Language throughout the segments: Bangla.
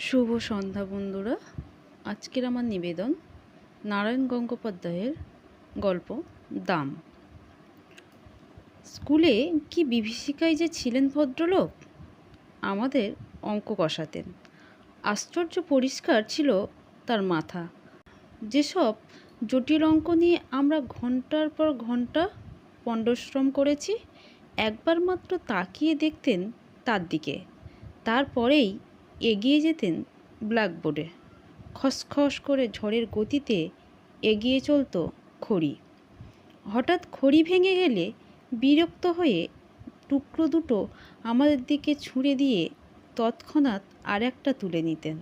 শুভ সন্ধ্যা বন্ধুরা। আজকের আমার নিবেদন নারায়ণ গঙ্গোপাধ্যায়ের গল্প দাম। স্কুলে কি বিভীষিকায় যে ছিলেন ভদ্রলোক? আমাদের অঙ্ক কষাতেন। আশ্চর্য পরিষ্কার ছিল তার মাথা। যেসব জটিল অঙ্ক নিয়ে আমরা ঘণ্টার পর ঘণ্টা পণ্ডশ্রম করেছি, একবার মাত্র তাকিয়ে দেখতেন তার দিকে। তারপরেই এগিয়ে যেতেন ব্ল্যাকবোর্ডে। খসখস করে ঝড়ের গতিতে এগিয়ে চলতো খড়ি। হঠাৎ খড়ি ভেঙে গেলে বিরক্ত হয়ে টুকরো দুটো আমাদের দিকে ছুঁড়ে দিয়ে তৎক্ষণাৎ আর একটা তুলে নিতেন।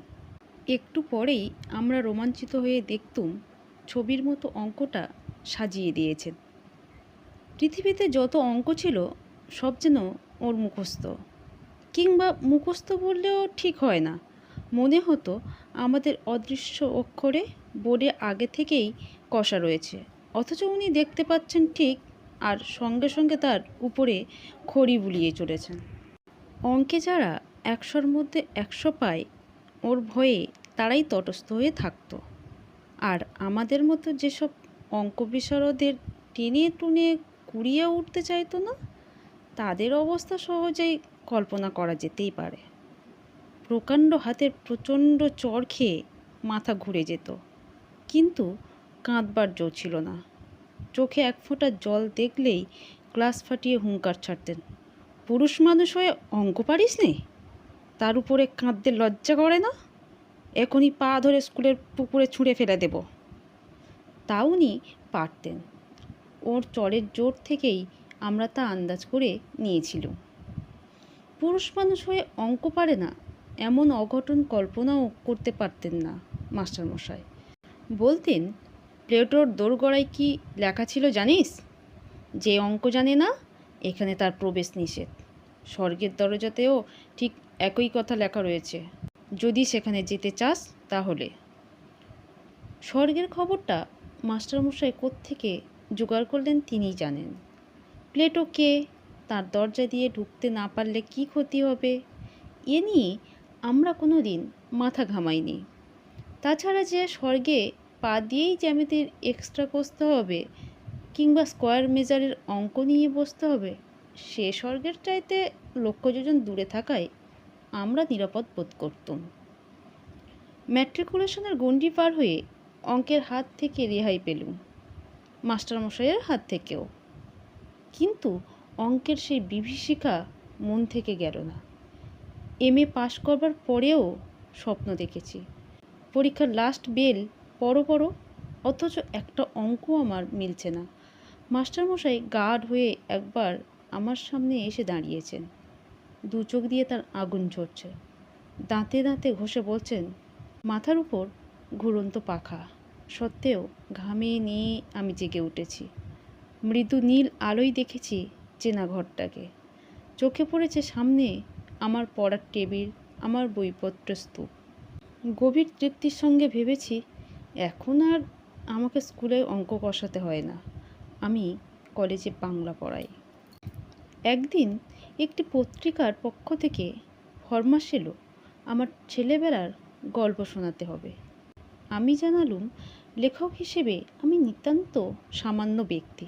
একটু পরেই আমরা রোমাঞ্চিত হয়ে দেখতুম ছবির মতো অঙ্কটা সাজিয়ে দিয়েছেন। পৃথিবীতে যত অঙ্ক ছিল, সব যেন ওর মুখস্থ। কিংবা মুখস্থ বললেও ঠিক হয় না। মনে হতো আমাদের অদৃশ্য অক্ষরে বোর্ডে আগে থেকেই কষা রয়েছে। অথচ উনি দেখতে পাচ্ছেন ঠিক আর সঙ্গে সঙ্গে তার উপরে খড়ি বুলিয়ে চলেছেন। অঙ্কে যারা একশোর মধ্যে একশো পায়, ওর ভয়ে তারাই তটস্থ হয়ে থাকতো। আর আমাদের মতো যেসব অঙ্ক বিশারদের টেনে টুনে কুড়িয়ে উঠতে চাইতো না, তাদের অবস্থা সহজেই কল্পনা করা যেতেই পারে। প্রকাণ্ড হাতের প্রচণ্ড চর খেয়ে মাথা ঘুরে যেত। কিন্তু কাঁদবার জো ছিল না। চোখে এক ফোঁটা জল দেখলেই গ্লাস ফাটিয়ে হুঙ্কার ছাড়তেন। পুরুষ মানুষ হয়ে অঙ্ক পারিস নে? তার উপরে কাঁদতে লজ্জা করে না? এখনই পা ধরে স্কুলের পুকুরে ছুঁড়ে ফেলে দেব। তা উনি পারতেন। ওর চরের জোর থেকেই আমরা তা আন্দাজ করে নিয়েছিলাম। পুরুষ মানুষ হয়ে অঙ্ক পারে না, এমন অঘটন কল্পনাও করতে পারতেন না মাস্টারমশাই। বলতেন, প্লেটোর দোরগড়ায় কি লেখা ছিল জানিস? যে অঙ্ক জানে না, এখানে তার প্রবেশ নিষেধ। স্বর্গের দরজাতেও ঠিক একই কথা লেখা রয়েছে। যদি সেখানে যেতে চাস, তাহলে। স্বর্গের খবরটা মাস্টারমশাই কোত্থেকে জোগাড় করলেন তিনিই জানেন। প্লেটো কে? তার দরজা দিয়ে ঢুকতে না পারলে কি ক্ষতি হবে? এ নিয়ে আমরা কোনো দিন মাথা ঘামাইনি। তাছাড়া যে স্বর্গে পা দিয়েই জ্যামিতির এক্সট্রা কষতে হবে কিংবা স্কোয়ার মেজারের অঙ্ক নিয়ে বসতে হবে, সে স্বর্গের চাইতে লক্ষ যোজন দূরে থাকায় আমরা নিরাপদ বোধ করতুম। ম্যাট্রিকুলেশনের গণ্ডি পার হয়ে অঙ্কের হাত থেকে রেহাই পেলুম। মাস্টারমশাইয়ের হাত থেকেও। কিন্তু অঙ্কের সেই বিভীষিকা মন থেকে গেল না। এম এ পাশ করবার পরেও স্বপ্ন দেখেছি। পরীক্ষার লাস্ট বেল পড়ো পড়ো অথচ একটা অঙ্ক আমার মিলছে না। মাস্টারমশাই গার্ড হয়ে একবার আমার সামনে এসে দাঁড়িয়েছেন। দু চোখ দিয়ে তার আগুন ঝরছে। দাঁতে দাঁতে ঘষে বলছেন, মাথার উপর ঘুরন্ত পাখা। সত্ত্বেও ঘামে নিয়ে আমি জেগে উঠেছি। মৃদু নীল আলোয় দেখেছি চেনা ঘরটাকে। চোখে পড়েছে সামনে আমার পড়ার টেবিল, আমার বইপত্র স্তূপ। গভীর তৃপ্তির সঙ্গে ভেবেছি, এখন আর আমাকে স্কুলে অঙ্ক কষাতে হয় না। আমি কলেজে বাংলা পড়াই। একদিন একটি পত্রিকার পক্ষ থেকে ফরমাস এলো, আমার ছেলেবেলার গল্প শোনাতে হবে। আমি জানালুম, লেখক হিসেবে আমি নিতান্ত সামান্য ব্যক্তি।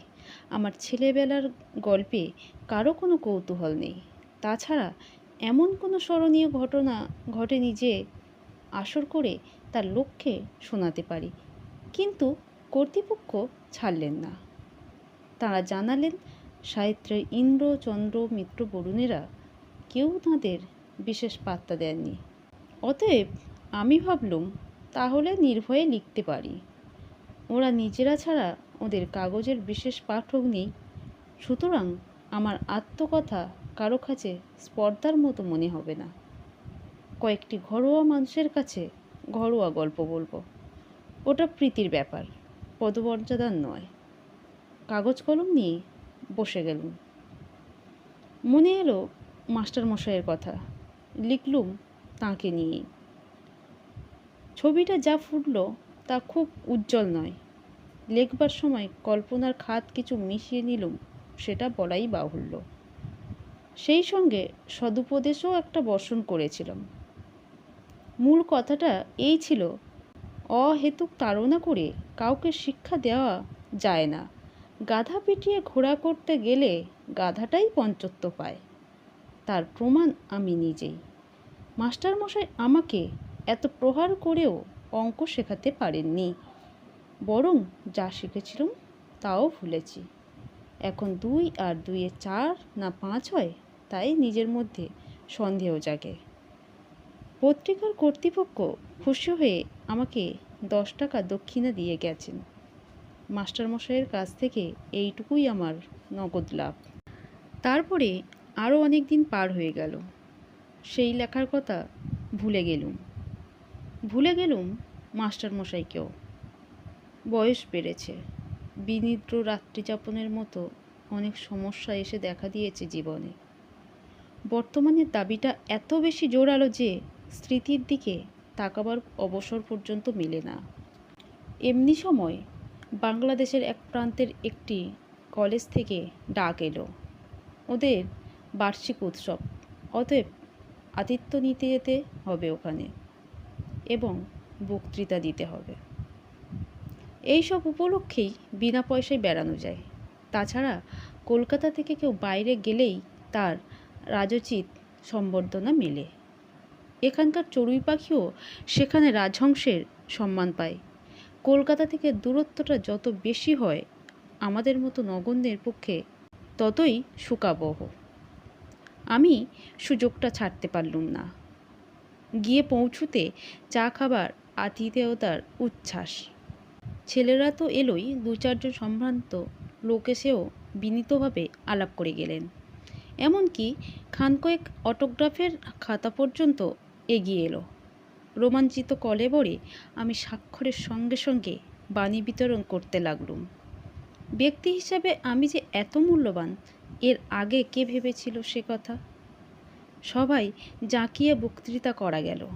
আমার ছেলেবেলার গল্পে কারও কোনো কৌতূহল নেই। তাছাড়া এমন কোনো স্মরণীয় ঘটনা ঘটেনি যে আসর করে তার লক্ষ্যে শোনাতে পারি। কিন্তু কর্তৃপক্ষ ছাড়লেন না। তারা জানালেন, সাহিত্যের ইন্দ্র, চন্দ্র, মিত্র, বরুণেরা কেউ তাঁদের বিশেষ পাত্তা দেননি। অতএব আমি ভাবলুম, তাহলে নির্ভয়ে লিখতে পারি। ওরা নিজেরা ছাড়া ওদের কাগজের বিশেষ পাঠক নেই। সুতরাং আমার আত্মকথা কারও কাছে স্পর্ধার মতো মনে হবে না। কয়েকটি ঘরোয়া মানুষের কাছে ঘরোয়া গল্প বলব। ওটা প্রীতির ব্যাপার পদমর্যাদার নয়। কাগজ কলম নিয়ে বসে গেলুম। মনে এলো মাস্টারমশাইয়ের কথা, লিখলুম তাঁকে নিয়েই। ছবিটা যা ফুটলো তা খুব উজ্জ্বল নয়। লেখবার সময় কল্পনার খাত কিছু মিশিয়ে নিলুম, সেটা বলাই বাহুল্য। সেই সঙ্গে সদুপদেশও একটা বর্ষণ করেছিলাম। মূল কথাটা এই ছিল, অহেতুক তাড়না করে কাউকে শিক্ষা দেওয়া যায় না। গাধা পিটিয়ে ঘোড়া করতে গেলে গাধাটাই পঞ্চত্ব পায়। তার প্রমাণ আমি নিজেই। মাস্টারমশাই আমাকে এত প্রহার করেও অঙ্ক শেখাতে পারেননি। বরং যা শিখেছিলাম তাও ভুলেছি। এখন দুই আর দুইয়ে চার না পাঁচ হয়, তাই নিজের মধ্যে সন্দেহ জাগে। পত্রিকার কর্তৃপক্ষ খুশি হয়ে আমাকে দশ টাকা দক্ষিণা দিয়ে গেছেন। মাস্টারমশাইয়ের কাছ থেকে এইটুকুই আমার নগদ লাভ। তারপরে আরও অনেক দিন পার হয়ে গেল। সেই লেখার কথা ভুলে গেলুম। ভুলে গেলুম মাস্টারমশাইকেও। বয়স বেড়েছে। বিনিদ্র রাত্রিযাপনের মতো অনেক সমস্যা এসে দেখা দিয়েছে জীবনে। বর্তমানের দাবিটা এত বেশি জোরালো যে স্মৃতির দিকে তাকাবার অবসর পর্যন্ত মেলে না। এমনি সময় বাংলাদেশের এক প্রান্তের একটি কলেজ থেকে ডাক এলো। ওদের বার্ষিক উৎসব, অতএব আতিথ্য নিতে যেতে হবে ওখানে এবং বক্তৃতা দিতে হবে। এই সব উপলক্ষেই বিনা পয়সায় বেড়ানো যায়। তাছাড়া কলকাতা থেকে কেউ বাইরে গেলেই তার রাজোচিত সম্বর্ধনা মেলে। এখানকার চড়ুই পাখিও সেখানে রাজহংসের সম্মান পায়। কলকাতা থেকে দূরত্বটা যত বেশি হয়, আমাদের মতো নগণ্যের পক্ষে ততই সুকাবহ আমি সুযোগটা ছাড়তে পারলুম না। গিয়ে পৌঁছুতে চা খাবার আতিথেয়তার উচ্ছ্বাস। ছেলেরা তো এলোই দু চারজন সম্ভ্রান্ত লোক এসেও বিনীতভাবে আলাপ করে গেলেন। এমনকি খান কয়েক অটোগ্রাফের খাতা পর্যন্ত এগিয়ে এলো। রোমাঞ্চিত কলে কলেবরে আমি স্বাক্ষরের সঙ্গে সঙ্গে বাণী বিতরণ করতে লাগলুম। ব্যক্তি হিসাবে আমি যে এত মূল্যবান, এর আগে কে ভেবেছিল সে কথা? সবাই জাঁকিয়ে বক্তৃতা করা গেল।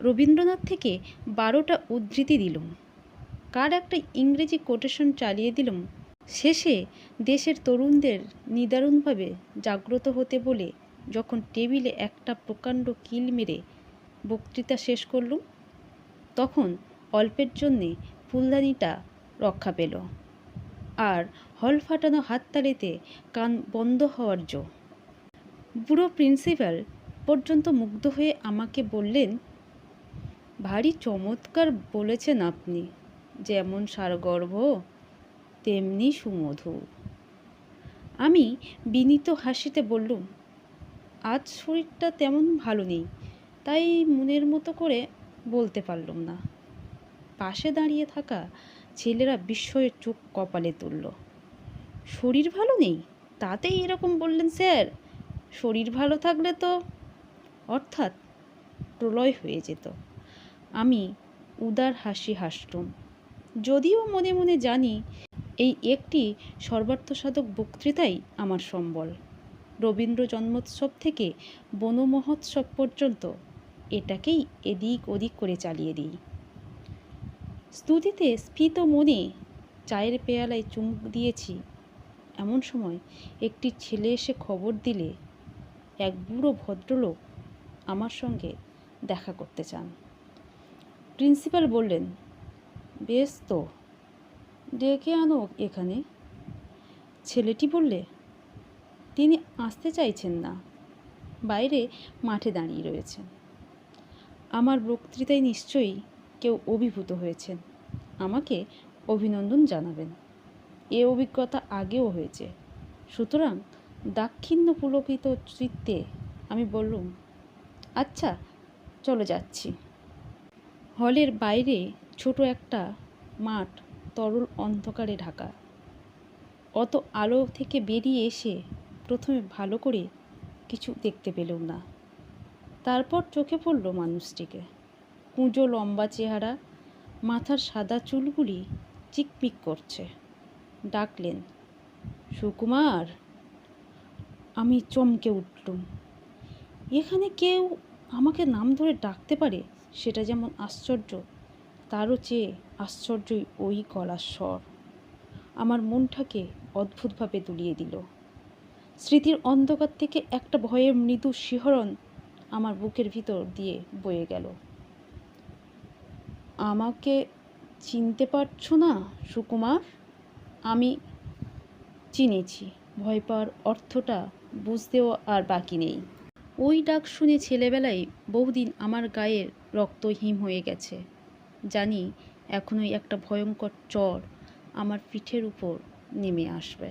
রবীন্দ্রনাথ থেকে বারোটা উদ্ধৃতি দিলুম। কার একটা ইংরেজি কোটেশন চালিয়ে দিলাম শেষে দেশের তরুণদের নিদারুণভাবে জাগ্রত হতে বলে যখন টেবিলে একটা প্রকাণ্ড কিল মেরে বক্তৃতা শেষ করলুম তখন অল্পের জন্যে ফুলদানিটা রক্ষা পেল। আর হল ফাটানো হাততালিতে কান বন্ধ হওয়ার জো। বুড়ো প্রিন্সিপাল পর্যন্ত মুগ্ধ হয়ে আমাকে বললেন, ভারী চমৎকার বলেছেন আপনি। যেমন সারগর্ভ, তেমনি সুমধুর আমি বিনীত হাসিতে বললুম, আজ শরীরটা তেমন ভালো নেই, তাই মনের মতো করে বলতে পারলুম না। পাশে দাঁড়িয়ে থাকা ছেলেরা বিস্ময়ে চোখ কপালে তুলল, শরীর ভালো নেই? তাতেই এরকম বললেন স্যার। শরীর ভালো থাকলে তো অর্থাৎ প্রলয় হয়ে যেত। আমি উদার হাসি হাসলুম যদিও মনে মনে জানি এই একটি সর্বার্থসাধক বক্তৃতাই আমার সম্বল। রবীন্দ্র জন্মোৎসব থেকে বনমহোৎসব পর্যন্ত এটাকেই এদিক ওদিক করে চালিয়ে দিই। স্তুতিতে স্ফীত মনে চায়ের পেয়ালায় চুমুক দিয়েছি। এমন সময় একটি ছেলে এসে খবর দিলে, এক বুড়ো ভদ্রলোক আমার সঙ্গে দেখা করতে চান। প্রিন্সিপাল বললেন বেশ তো ডেকে আনো এখানে। ছেলেটি বললে, তিনি আসতে চাইছেন না। বাইরে মাঠে দাঁড়িয়ে রয়েছেন। আমার বক্তৃতায় নিশ্চয়ই কেউ অভিভূত হয়েছেন। আমাকে অভিনন্দন জানাবেন। এ অভিজ্ঞতা আগেও হয়েছে। সুতরাং দাক্ষিণ্য পুলকিত চিত্তে আমি বললুম আচ্ছা চলো যাচ্ছি। হলের বাইরে ছোট একটা মাঠ তরল অন্ধকারে ঢাকা। অত আলো থেকে বেরিয়ে এসে প্রথমে ভালো করে কিছু দেখতে পেলুম না। তারপর চোখে পড়ল মানুষটিকে। কুঁজো লম্বা চেহারা, মাথার সাদা চুলগুলি চিকমিক করছে। ডাকলেন, সুকুমার, আমি চমকে উঠলুম। এখানে কেউ আমাকে নাম ধরে ডাকতে পারে? সেটা যেমন আশ্চর্য তারও চেয়ে আশ্চর্যই ওই গলার স্বর আমার মনটাকে অদ্ভুতভাবে দুলিয়ে দিল। স্মৃতির অন্ধকার থেকে একটা ভয়ের মৃদু শিহরণ আমার বুকের ভিতর দিয়ে বয়ে গেল। আমাকে চিনতে পারছ না, সুকুমার? আমি চিনেছি। ভয় পাওয়ার অর্থটা বুঝতেও আর বাকি নেই। ওই ডাক শুনে ছেলেবেলায় বহুদিন আমার গায়ের রক্ত হিম হয়ে গেছে। জানি এখনই একটা ভয়ঙ্কর চর আমার পিঠের উপর নেমে আসবে।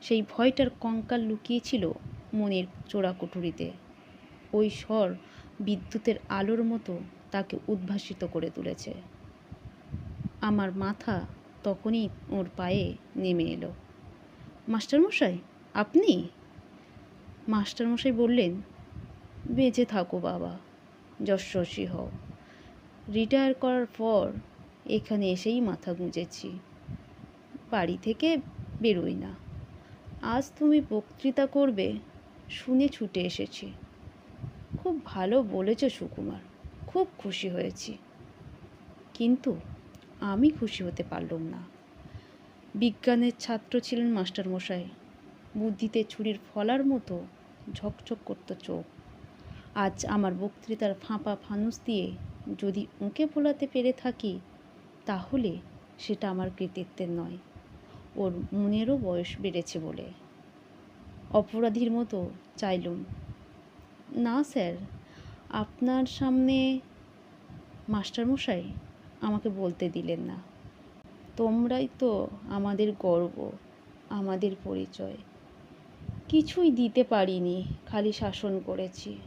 সেই ভয়টার কঙ্কাল লুকিয়েছিল মনের চোরা কুঠুরিতে ওই স্বর বিদ্যুতের আলোর মতো তাকে উদ্ভাসিত করে তুলেছে। আমার মাথা তখনই ওর পায়ে নেমে এলো। মাস্টারমশাই, আপনি? মাস্টারমশাই বললেন, বেঁচে থাকো বাবা, যশস্বী হও। রিটায়ার করার পর এখানে এসেই মাথা গুঁজেছি। বাড়ি থেকে বেরোই না। আজ তুমি বক্তৃতা করবে, শুনে ছুটে এসেছি। খুব ভালো বলেছ সুকুমার, খুব খুশি হয়েছি। কিন্তু আমি খুশি হতে পারলাম না। বিজ্ঞানের ছাত্র ছিলেন মাস্টারমশাই বুদ্ধিতে ছুরির ফলার মতো ঝকঝক করতো চোখ। আজ আমার বক্তৃতার ফাঁপা ফানুস দিয়ে যদি উঁকে ফোলাতে পেরে থাকি, তাহলে সেটা আমার কৃতিত্বের নয়। ওর মনেরও বয়স বেড়েছে বলে। অপরাধীর মতো চাইলুম। না, স্যার। আপনার সামনে মাস্টারমশাই আমাকে বলতে দিলেন না। তোমরাই তো আমাদের গর্ব, আমাদের পরিচয়। কিছুই দিতে পারিনি। খালি শাসন করেছি,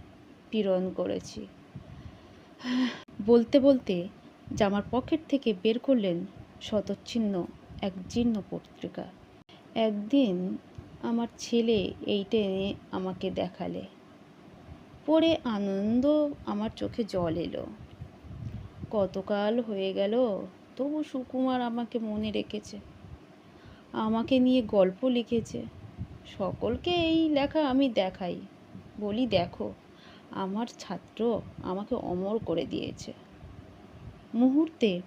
পীড়ন করেছি। বলতে বলতে জামার পকেট থেকে বের করলেন শতচ্ছিন্ন এক জীর্ণ পত্রিকা। একদিন আমার ছেলে এইটা এনে আমাকে দেখালে। পড়ে আনন্দ আমার চোখে জল এলো। কতকাল হয়ে গেল, তবু সুকুমার আমাকে মনে রেখেছে। আমাকে নিয়ে গল্প লিখেছে। সকলকে এই লেখা আমি দেখাই, বলি দেখো। আমার ছাত্র আমাকে অমর করে দিয়েছে। মুহূর্তে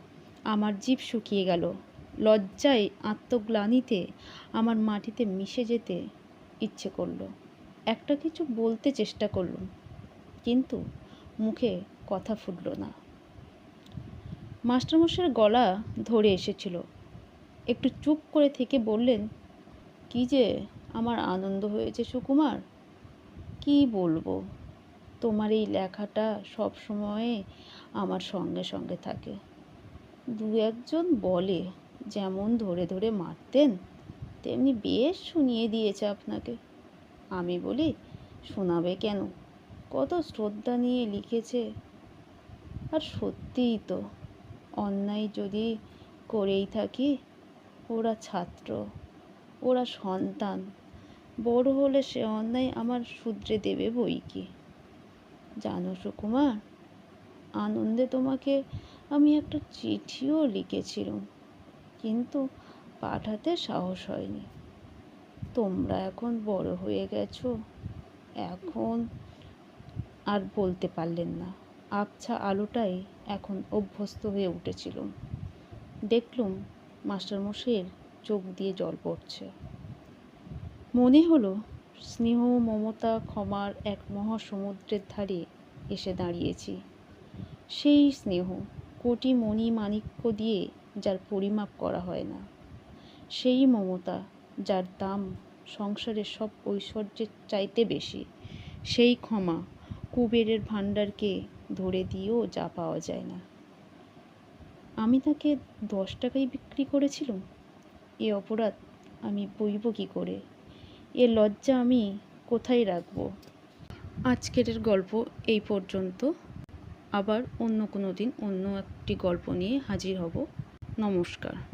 আমার জীব শুকিয়ে গেল। লজ্জায় আত্মগ্লানিতে আমার মাটিতে মিশে যেতে ইচ্ছে করল। একটা কিছু বলতে চেষ্টা করলুম কিন্তু মুখে কথা ফুটল না। মাস্টারমশাইয়ের গলা ধরে এসেছিল। একটু চুপ করে থেকে বললেন, কি যে আমার আনন্দ হয়েছে সুকুমার, কি বলব? তোমার এই লেখাটা সব সময়ে আমার সঙ্গে সঙ্গে থাকে। দু একজন বলে, যেমন ধরে ধরে মারতেন, তেমনি বেশ শুনিয়ে দিয়েছে আপনাকে। আমি বলি, শোনাবে কেন? কত শ্রদ্ধা নিয়ে লিখেছে। আর সত্যিই তো, অন্যায় যদি করেই থাকি, ওরা ছাত্র, ওরা সন্তান, বড় হলে সে অন্যায় আমার শুধরে দেবে বই কি? জানো সুকুমার? আনন্দে তোমাকে আমি একটা চিঠিও লিখেছিলাম, কিন্তু পাঠাতে সাহস হয়নি। তোমরা এখন বড় হয়ে গেছো, এখন আর বলতে পারলেন না। আবছা আলোটাই এখন অভ্যস্ত হয়ে উঠেছিল দেখলুম মাস্টারমশাইয়ের চোখ দিয়ে জল পড়ছে। মনে হলো স্নেহ, মমতা, ক্ষমার এক মহাসমুদ্রের ধারে এসে দাঁড়িয়েছি। সেই স্নেহ কোটি মণি মাণিক্য দিয়ে যার পরিমাপ করা হয় না। সেই মমতা যার দাম সংসারের সব ঐশ্বর্যের চাইতে বেশি, সেই ক্ষমা কুবেরের ভাণ্ডারকে ধরে দিয়েও যা পাওয়া যায় না। আমি তাকে দশ টাকায় বিক্রি করেছিলাম? এ অপরাধ আমি বইব কী করে? এ লজ্জা আমি কোথায় রাখব? আজকের গল্প এই পর্যন্ত। আবার অন্য কোনো দিন অন্য একটি গল্প নিয়ে হাজির হব। নমস্কার।